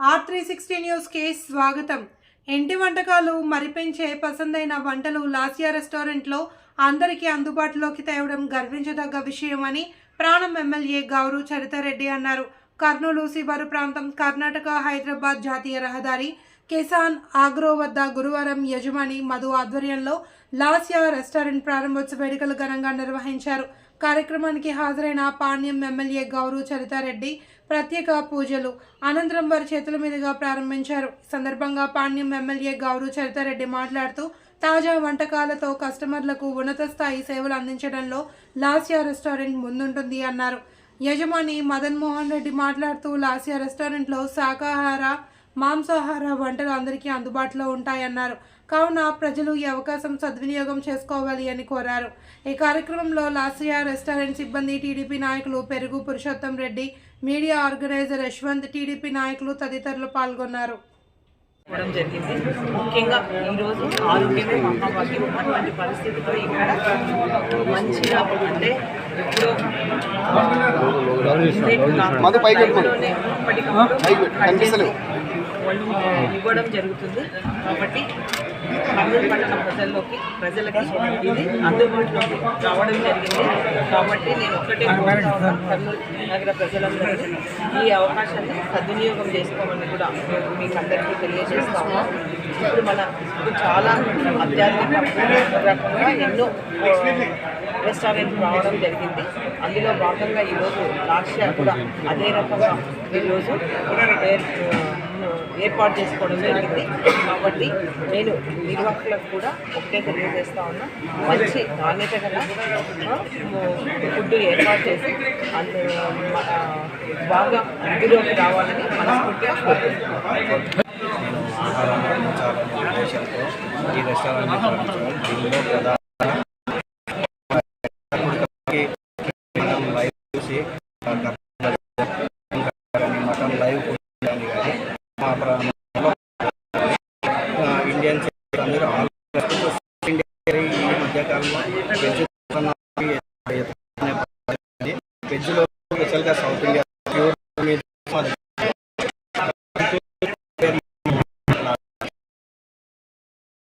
Are three sixty case స్వాగతం. ఇంటి వంటకాలు మరిపెంచే పసందైన వంటలు లాసియా రెస్టారెంట్లో అందరికీ అందుబాటులోకి తేవడం గర్వించదగ్గ విషయం అని ప్రాణం ఎమ్మెల్యే గౌరు చరితారెడ్డి అన్నారు. కర్నూలు శివారు ప్రాంతం కర్ణాటక హైదరాబాద్ జాతీయ రహదారి కిసాన్ ఆగ్రో వద్ద గురువారం యజమాని మధు ఆధ్వర్యంలో లాసియా రెస్టారెంట్ ప్రారంభోత్సవ వేడుకలు ఘనంగా నిర్వహించారు. కార్యక్రమానికి హాజరైన పాణ్యం ఎమ్మెల్యే గౌరు చరితారెడ్డి ప్రత్యేక పూజలు అనంతరం వారి చేతుల మీదుగా ప్రారంభించారు. సందర్భంగా పాణ్యం ఎమ్మెల్యే గౌరు చరితారెడ్డి మాట్లాడుతూ తాజా వంటకాలతో కస్టమర్లకు ఉన్నత స్థాయి సేవలు అందించడంలో లాసియా రెస్టారెంట్ ముందుంటుంది అన్నారు. యజమాని మదన్ మోహన్ రెడ్డి మాట్లాడుతూ లాసియా రెస్టారెంట్లో శాకాహార మాంసాహార వంటలు అందరికీ అందుబాటులో ఉంటాయన్నారు. కావున ప్రజలు ఈ అవకాశం సద్వినియోగం చేసుకోవాలి అని కోరారు. ఈ కార్యక్రమంలో లాసియా రెస్టారెంట్ సిబ్బంది టీడీపీ నాయకులు Perugu Purushottam Reddy media organiser Yashwant TDP నాయకులు తదితరులు పాల్గొన్నారు. ఇవ్వడం జరిగింది. ముఖ్యంగా ఈరోజు ఆరోగ్యమే మహాభాగ్యం అటువంటి పరిస్థితిలో ఇక్కడ మంచిగా అంటే ఎప్పుడో వాళ్ళు ఇవ్వడం జరుగుతుంది. కాబట్టి కర్నూలు పట్టణ ప్రజల్లోకి ప్రజలకి ఇది అందుబాటులోకి రావడం జరిగింది. కాబట్టి నేను ఒక్కటే కర్నూలు నగర ప్రజలందరికీ ఈ అవకాశాన్ని సద్వినియోగం చేసుకోమని కూడా మీకు అందరికీ తెలియజేస్తాము ఇప్పుడు మన చాలా అత్యాధునిక రకంగా ఎన్నో రెస్టారెంట్ రావడం జరిగింది. అందులో భాగంగా ఈరోజు లాస్ట్ కూడా అదే రకంగా ఈరోజు ఏర్పాటు చేసుకోవడం జరిగింది. కాబట్టి నేను నిర్వాహకులకు కూడా ఒకటే తెలియజేస్తా ఉన్నా. మంచి నాణ్యత గల ఫుడ్ ఏర్పాటు చేసి అందు బాగా వృద్ధిలోకి రావాలని మనస్ఫూర్తిగా కోరుకుంటున్నాను. ఈ రెస్టారెంట్ ప్రారంభించడం దీనిలో ప్రధాన ఇండియన్ అందరూ ఆల్ ఈ మధ్యకాలంలో వెజ్ వెజ్లో